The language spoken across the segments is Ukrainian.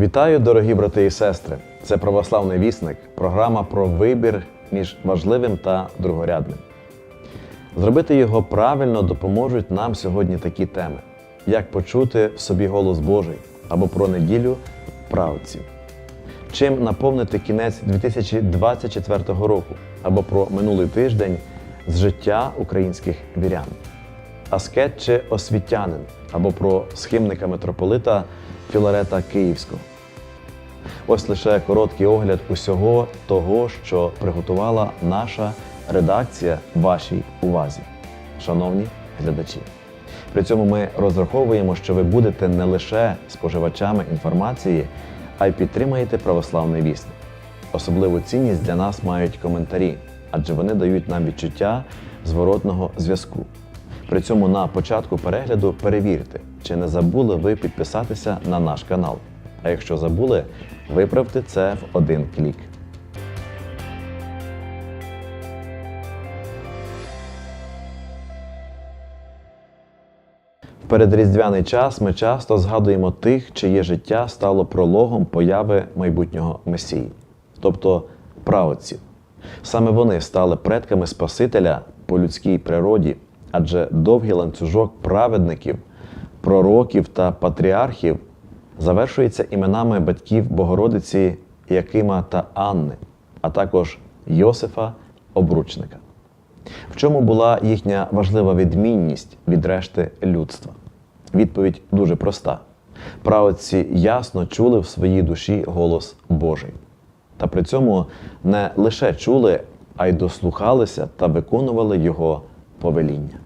Вітаю, дорогі брати і сестри! Це православний вісник, програма про вибір між важливим та другорядним. Зробити його правильно допоможуть нам сьогодні такі теми: як почути в собі голос Божий або про неділю правців, чим наповнити кінець 2024 року або про минулий тиждень з життя українських вірян, аскет чи освітянин або про схимника митрополита Філарета Київського. Ось лише короткий огляд усього того, що приготувала наша редакція вашій увазі, шановні глядачі. При цьому ми розраховуємо, що ви будете не лише споживачами інформації, а й підтримаєте православний вісник. Особливу цінність для нас мають коментарі, адже вони дають нам відчуття зворотного зв'язку. При цьому на початку перегляду перевірте, чи не забули ви підписатися на наш канал. А якщо забули, виправте це в один клік. В передріздвяний час ми часто згадуємо тих, чиє життя стало прологом появи майбутнього Месії, тобто праотців. Саме вони стали предками Спасителя по людській природі, адже довгий ланцюжок праведників, пророків та патріархів завершується іменами батьків Богородиці Якима та Анни, а також Йосифа Обручника. В чому була їхня важлива відмінність від решти людства? Відповідь дуже проста. Праотці ясно чули в своїй душі голос Божий. Та при цьому не лише чули, а й дослухалися та виконували його повеління.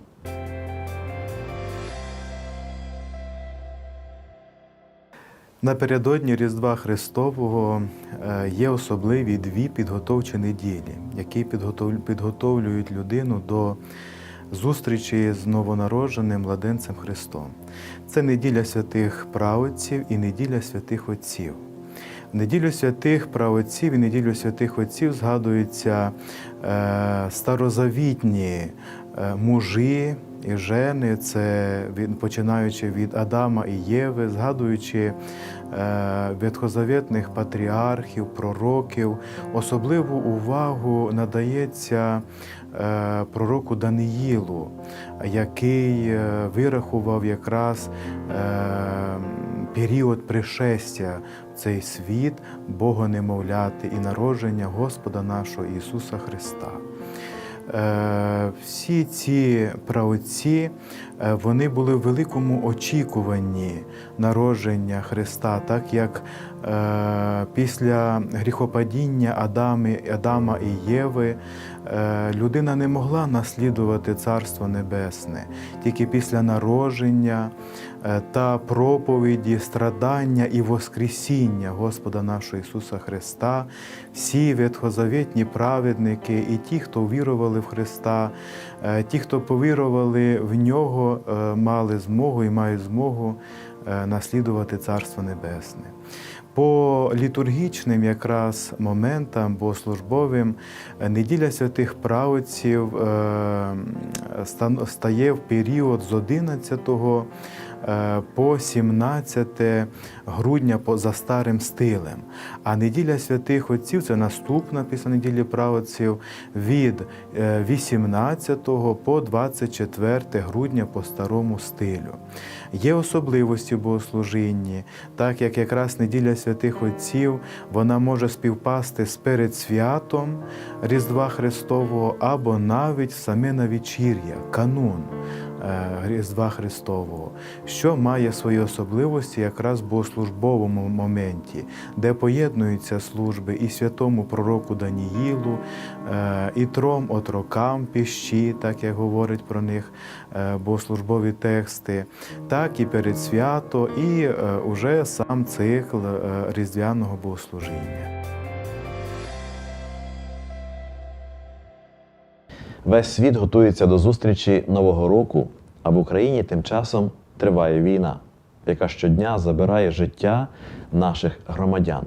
Напередодні Різдва Христового е, є особливі дві підготовчі неділі, які підготовлюють людину до зустрічі з новонародженим младенцем Христом. Це неділя святих праведців і неділя святих отців. В неділю святих праотців і неділю святих отців згадуються е, старозавітні е, мужі і жени, це від, починаючи від Адама і Єви, згадуючи е, ветхозавітних патріархів, пророків. Особливу увагу надається е, пророку Даниїлу, який е, вирахував якраз період пришестя в цей світ Богонемовляти і народження Господа нашого Ісуса Христа. Е, Всі ці праотці е, вони були в великому очікуванні народження Христа, так як після гріхопадіння Адами, Адама і Єви е, людина не могла наслідувати Царство Небесне. Тільки після народження е, та проповіді, страдання і Воскресіння Господа нашого Ісуса Христа, всі ветхозавітні праведники і ті, хто вірували в Христа, е, ті, хто повірували в Нього, е, мали змогу і мають змогу е, наслідувати Царство Небесне. По літургічним якраз моментам богослужбовим службовим неділя святих праведців е, стає в період з 11 е, по 17 грудня за старим стилем. А неділя святих отців це наступна після неділі праведців від е, 18 по 24 грудня по старому стилю. Є особливості богослужінні, так як якраз неділя святих Отців вона може співпасти з передсвятом Різдва Христового або навіть саме на вечір'я, канун е, Різдва Христового, що має свої особливості якраз в богослужбовому моменті, де поєднуються служби і святому пророку Даніїлу, е, і трьом отрокам піщі, так як говорить про них е, богослужбові тексти, так і перед свято, і е, уже сам цикл е, різдвяного богослужіння. Весь світ готується до зустрічі Нового року, а в Україні тим часом триває війна, яка щодня забирає життя наших громадян.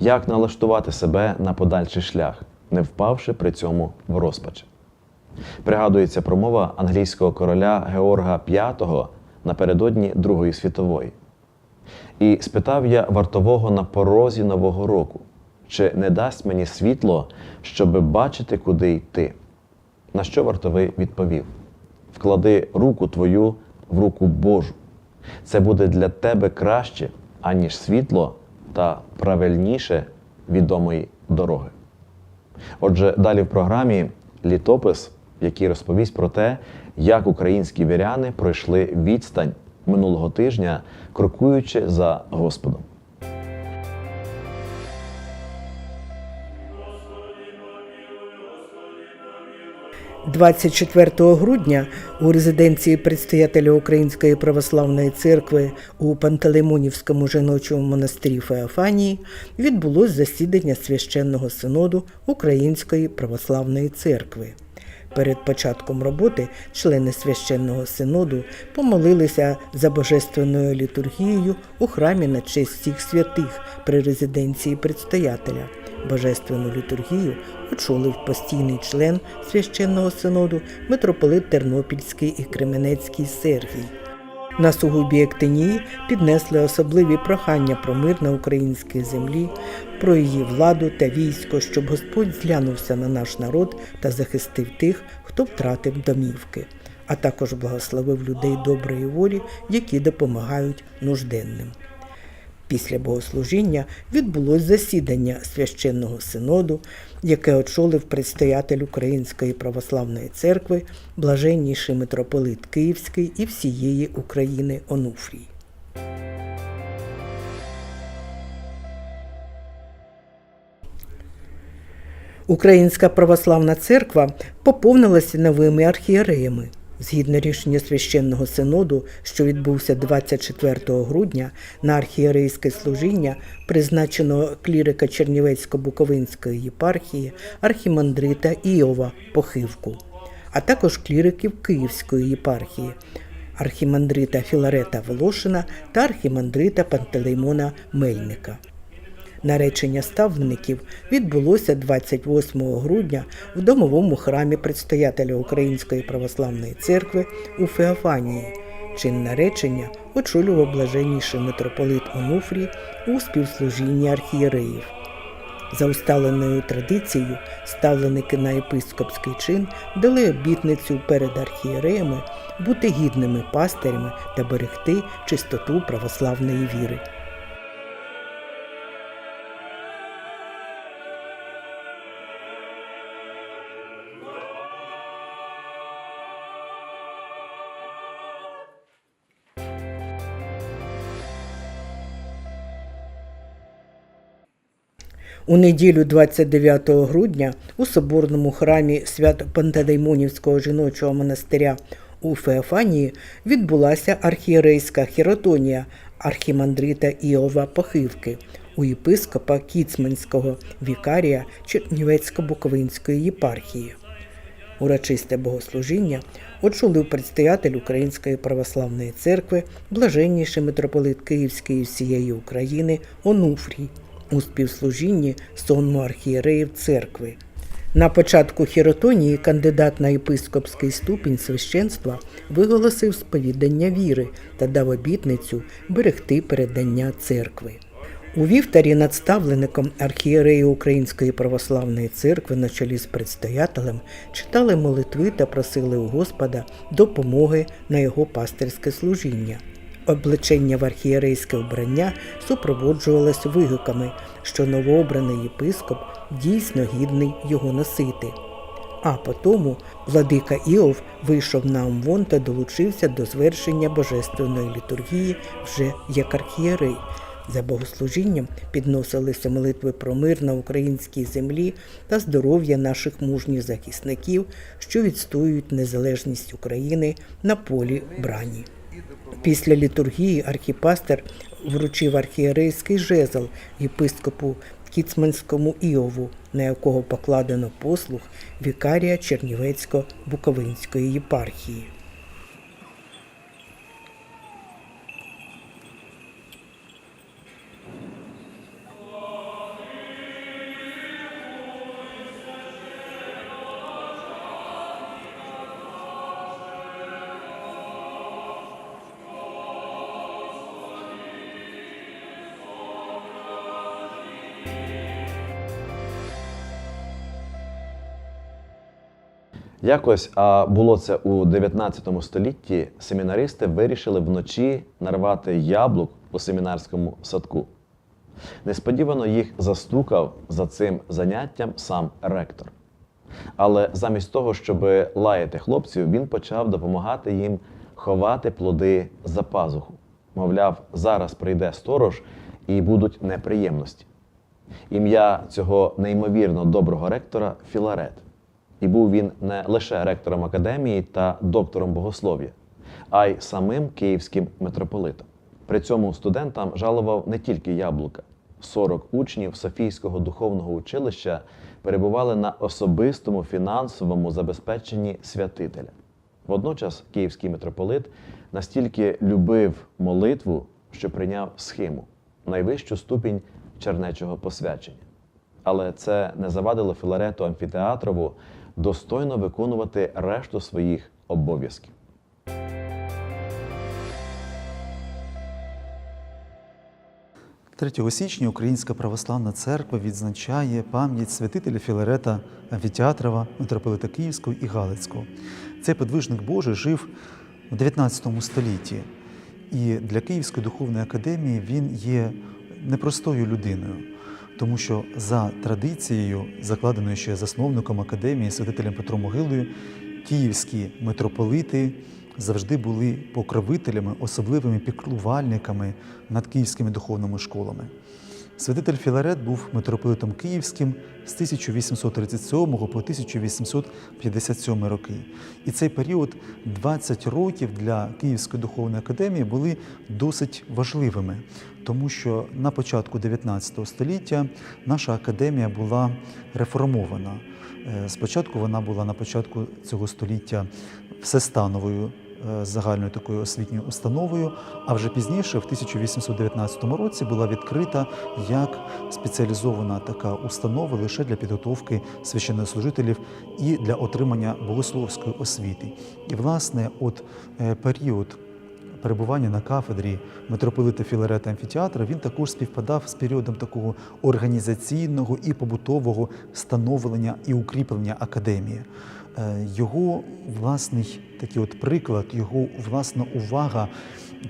Як налаштувати себе на подальший шлях, не впавши при цьому в розпач? Пригадується промова англійського короля Георга V напередодні Другої світової. І спитав я вартового на порозі нового року, чи не дасть мені світло, щоби бачити, куди йти. На що вартовий відповів: Вклади руку твою в руку Божу. Це буде для тебе краще, аніж світло та правильніше відомої дороги. Отже, далі в програмі літопис, який розповість про те, як українські віряни пройшли відстань минулого тижня, крокуючи за Господом. 24 грудня у резиденції предстоятеля Української православної церкви у Пантелеймонівському жіночому монастирі Феофанії відбулось засідання священного синоду Української православної церкви. Перед початком роботи члени священного синоду помолилися за божественною літургією у храмі на честь всіх святих при резиденції предстоятеля. Божественну літургію очолив постійний член священного синоду митрополит Тернопільський і Кременецький Сергій. На сугубі Ектинії піднесли особливі прохання про мир на українській землі, про її владу та військо, щоб Господь зглянувся на наш народ та захистив тих, хто втратив домівки, а також благословив людей доброї волі, які допомагають нужденним. Після богослужіння відбулось засідання священного синоду, яке очолив предстоятель Української православної церкви, блаженніший митрополит Київський і всієї України Онуфрій. Українська православна церква поповнилася новими архієреями. Згідно рішення священного синоду, що відбувся 24 грудня на архієрейське служіння, призначеного клірика Чернівецько-Буковинської єпархії архімандрита Іова Похивку, а також кліриків Київської єпархії архімандрита Філарета Волошина та архімандрита Пантелеймона Мельника. Наречення ставлеників відбулося 28 грудня в домовому храмі предстоятеля Української православної церкви у Феофанії. Чин наречення очолював блаженніший митрополит Онуфрій у співслужінні архієреїв. За усталеною традицією ставленики на єпископський чин дали обітницю перед архієреями бути гідними пастирями та берегти чистоту православної віри. У неділю 29 грудня у соборному храмі Свято-Пантелеймонівського жіночого монастиря у Феофанії відбулася архієрейська хіротонія архімандрита Іова Похивки у єпископа Кіцманського вікарія Чернівецько-Буковинської єпархії. Урочисте богослужіння очолив предстоятель Української православної церкви, блаженніший митрополит Київський і всієї України Онуфрій у співслужінні сонму архієреїв церкви. На початку хіротонії кандидат на єпископський ступінь священства виголосив сповідання віри та дав обітницю берегти передання церкви. У вівтарі над ставлеником архієреї Української православної церкви на чолі з предстоятелем читали молитви та просили у Господа допомоги на його пастирське служіння. Облачення в архієрейське вбрання супроводжувалось вигуками, що новообраний єпископ дійсно гідний його носити. А потому владика Іов вийшов на Амвон та долучився до звершення божественної літургії вже як архієрей. За богослужінням підносилися молитви про мир на українській землі та здоров'я наших мужніх захисників, що відстоюють незалежність України на полі брані. Після літургії архіпастер вручив архієрейський жезл єпископу Кіцманському Іову, на якого покладено послуг вікарія Чернівецько-Буковинської єпархії. Якось, а було це у 19 столітті, семінаристи вирішили вночі нарвати яблук у семінарському садку. Несподівано їх застукав за цим заняттям сам ректор. Але замість того, щоб лаяти хлопців, він почав допомагати їм ховати плоди за пазуху. Мовляв, зараз прийде сторож і будуть неприємності. Ім'я цього неймовірно доброго ректора Філарет. І був він не лише ректором академії та доктором богослов'я, а й самим київським митрополитом. При цьому студентам жалував не тільки яблука. 40 учнів Софійського духовного училища перебували на особистому фінансовому забезпеченні святителя. Водночас київський митрополит настільки любив молитву, що прийняв схиму найвищу ступінь чернечого посвячення. Але це не завадило Філарету Амфітеатрову достойно виконувати решту своїх обов'язків. – 3 січня Українська православна церква відзначає пам'ять святителя Філарета Амфітеатрова, митрополита Київського і Галицького. Цей подвижник Божий жив у 19 столітті, і для Київської духовної академії він є непростою людиною, тому що за традицією, закладеною ще засновником академії святителем Петром Могилою, київські митрополити завжди були покровителями, особливими піклувальниками над київськими духовними школами. Святитель Філарет був митрополитом Київським з 1837 по 1857 роки. І цей період 20 років для Київської духовної академії були досить важливими, тому що на початку 19 століття наша академія була реформована. Е, Спочатку вона була на початку цього століття всестановою загальною такою освітньою установою, а вже пізніше, в 1819 році, була відкрита як спеціалізована така установа лише для підготовки священнослужителів і для отримання богословської освіти. І, власне, от е, період перебування на кафедрі митрополита Філарета Амфітеатра він також співпадав з періодом такого організаційного і побутового становлення і укріплення академії. Е, Його власний такий от приклад, його власна увага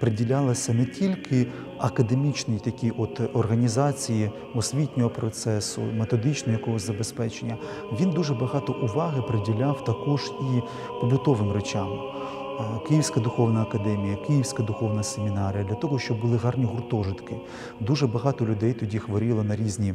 приділялася не тільки академічній такій от організації освітнього процесу, методичного якогось забезпечення. Він дуже багато уваги приділяв також і побутовим речам. Е, Київська духовна академія, Київська духовна семінарія для того, щоб були гарні гуртожитки. Дуже багато людей тоді хворіло на різні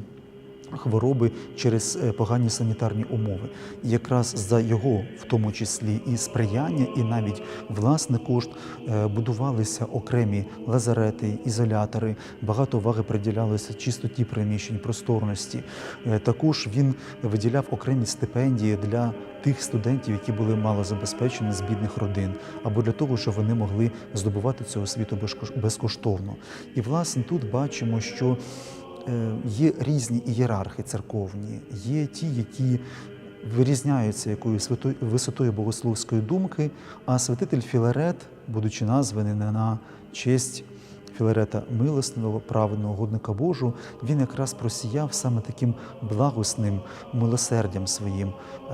хвороби через е, погані санітарні умови. Якраз за його, в тому числі, і сприяння, і навіть власний кошт е, будувалися окремі лазарети, ізолятори. Багато уваги приділялося чистоті приміщень, просторності. Е, Також він виділяв окремі стипендії для тих студентів, які були малозабезпечені з бідних родин, або для того, щоб вони могли здобувати цю освіту безкош- безкоштовно. І власне тут бачимо, що є різні ієрархи церковні, є ті, які вирізняються якоюсь висото- висотою богословської думки, а святитель Філарет, будучи названий на честь Філарета милостивого, праведного годника Божого, він якраз просіяв саме таким благосним милосердям своїм е,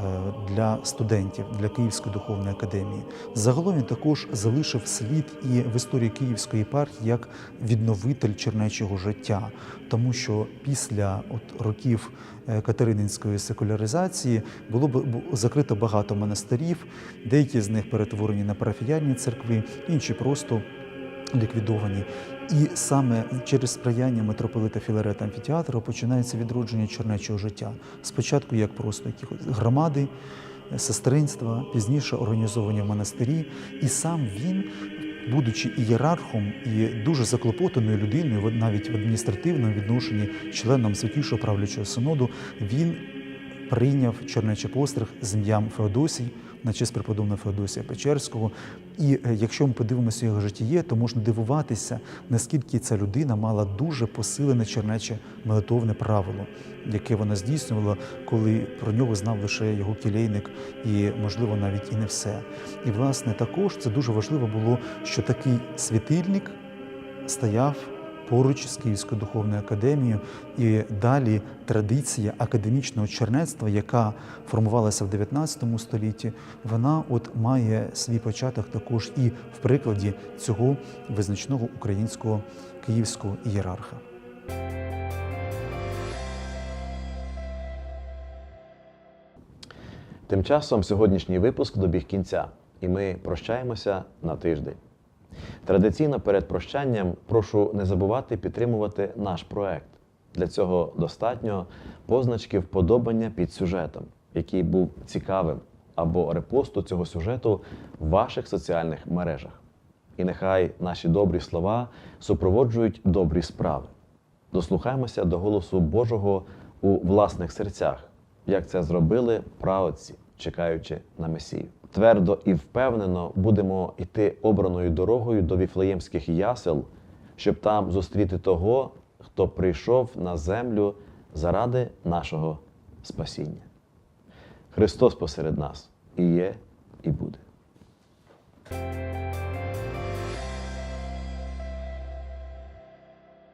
для студентів, для Київської духовної академії. Загалом він також залишив слід і в історії Київської єпархії як відновитель чернечого життя, тому що після от років е, катерининської секуляризації було закрито багато монастирів, деякі з них перетворені на парафіяльні церкви, інші просто ліквідовані. І саме через сприяння митрополита Філарета Амфітеатру починається відродження чернечого життя. Спочатку як просто громади, е, сестринства, пізніше організовані в монастирі. І сам він, будучи ієрархом і дуже заклопотаною людиною, навіть в адміністративному відношенні членом святішого правлячого синоду, він прийняв чернечий постриг з ім'ям Феодосій на честь преподобного Феодосія Печерського. І е, якщо ми подивимося його життєє, то можна дивуватися, наскільки ця людина мала дуже посилене чернече молитовне правило, яке вона здійснювала, коли про нього знав лише його кілейник, і, можливо, навіть і не все. І, власне, також це дуже важливо було, що такий світильник стояв поруч з Київською духовною академією. І далі традиція академічного чернецтва, яка формувалася в 19 столітті, вона от має свій початок також і в прикладі цього визначного українського київського ієрарха. Тим часом сьогоднішній випуск добіг кінця, і ми прощаємося на тиждень. Традиційно перед прощанням прошу не забувати підтримувати наш проект. Для цього достатньо позначки вподобання під сюжетом, який був цікавим, або репосту цього сюжету в ваших соціальних мережах. І нехай наші добрі слова супроводжують добрі справи. Дослухаємося до голосу Божого у власних серцях, як це зробили праотці, чекаючи на Месію. Твердо і впевнено будемо йти обраною дорогою до віфлеємських ясел, щоб там зустріти того, хто прийшов на землю заради нашого спасіння. Христос посеред нас і є, і буде.